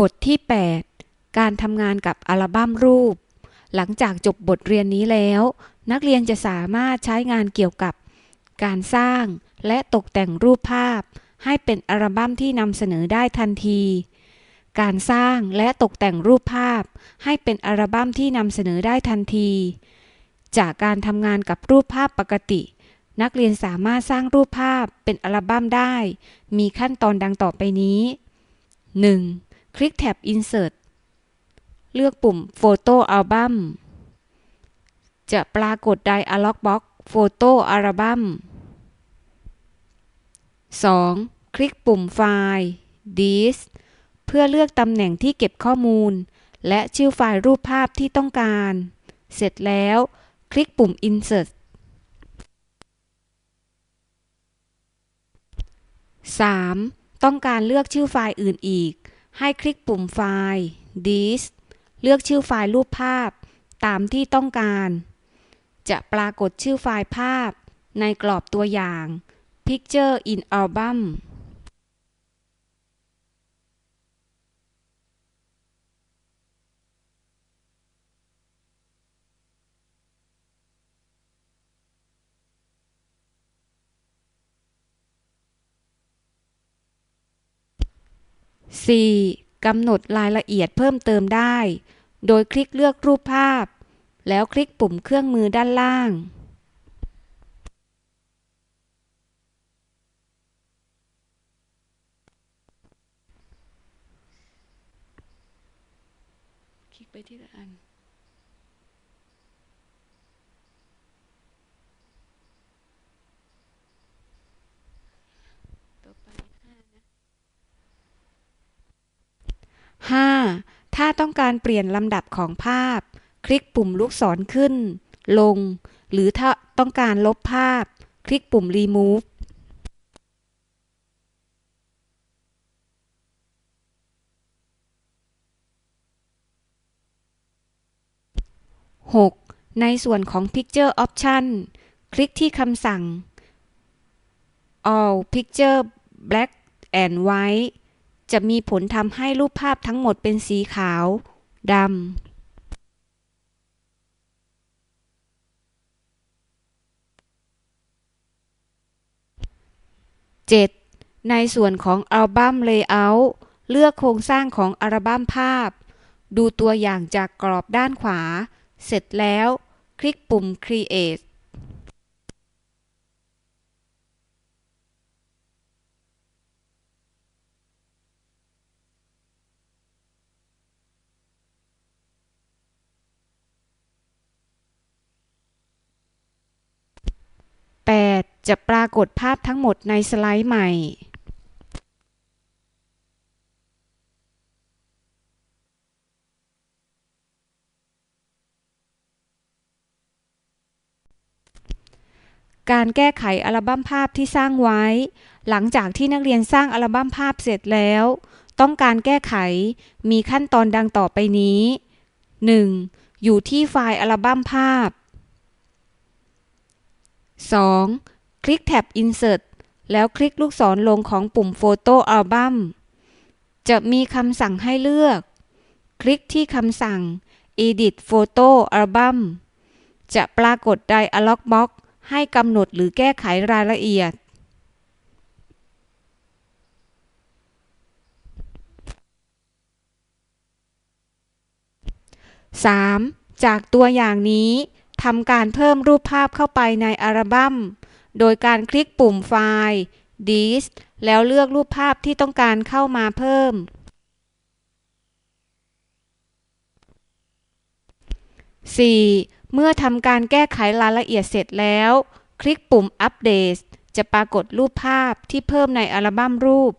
บทที่ 8 การทำงานกับอัลบั้มรูป หลังจากจบบทเรียนนี้แล้ว นักเรียนจะสามารถใช้งานเกี่ยวกับ การสร้างและตกแต่งรูปภาพ ให้เป็นอัลบั้มที่นำเสนอได้ทันที การสร้างและตกแต่งรูปภาพ ให้เป็นอัลบั้มที่นำเสนอได้ทันที จากการทำงานกับรูปภาพปกติ นักเรียนสามารถสร้างรูปภาพเป็นอัลบั้มได้ มีขั้นตอนดังต่อไปนี้ 1. คลิกแท็บ Insert เลือกปุ่ม Photo Album จะปรากฏ Dialog Box Photo Album 2. คลิกปุ่มไฟล์ This เพื่อเลือกตำแหน่งที่เก็บข้อมูล และชื่อไฟล์รูปภาพที่ต้องการ เสร็จแล้ว คลิกปุ่ม Insert 3. ต้องการเลือกชื่อไฟล์อื่นอีก ให้คลิกปุ่มไฟล์ This เลือกชื่อไฟล์รูปภาพ ตามที่ต้องการ จะปรากฏชื่อไฟล์ภาพ ในกรอบตัวอย่าง Picture in Album 4. กำหนดรายละเอียดเพิ่มเติมได้ โดยคลิกเลือกรูปภาพ แล้วคลิกปุ่มเครื่องมือด้านล่าง คลิกไปที่ละอัน ต่อไปห้านะ 5. ถ้าต้องการเปลี่ยนลำดับของภาพ คลิกปุ่มลูกศรขึ้น ลง หรือถ้าต้องการลบภาพ คลิกปุ่ม remove 6. ในส่วนของ Picture Option คลิกที่คำสั่ง All Picture Black and White จะมีผลทำให้รูปภาพทั้งหมดเป็นสีขาวดำ 7. ในส่วนของอัลบั้ม Layout เลือกโครงสร้างของอัลบั้มภาพ ดูตัวอย่างจากกรอบด้านขวา เสร็จแล้ว คลิกปุ่ม Create 8. จะปรากฏภาพทั้งหมดในสไลด์ใหม่การแก้ไขอัลบั้มภาพที่สร้างไว้ หลังจากที่นักเรียนสร้างอัลบั้มภาพเสร็จแล้ว ต้องการแก้ไขมีขั้นตอนดังต่อไปนี้ 1. อยู่ที่ไฟล์อัลบั้มภาพ 2. คลิกแท็บ Insert แล้วคลิกลูกศรลงของปุ่ม Photo Album จะมีคำสั่งให้เลือก คลิกที่คำสั่ง Edit Photo Album จะปรากฏ Dialog Box ให้กำหนดหรือแก้ไขรายละเอียด 3. จากตัวอย่างนี้ทำการเพิ่มรูปภาพเข้าไปในอัลบั้ม โดยการคลิกปุ่มไฟล์ This แล้วเลือกรูปภาพที่ต้องการเข้ามาเพิ่ม 4. เมื่อทำการแก้ไขรายละเอียดเสร็จแล้ว คลิกปุ่ม Update จะปรากฏรูปภาพที่เพิ่มในอัลบั้มรูป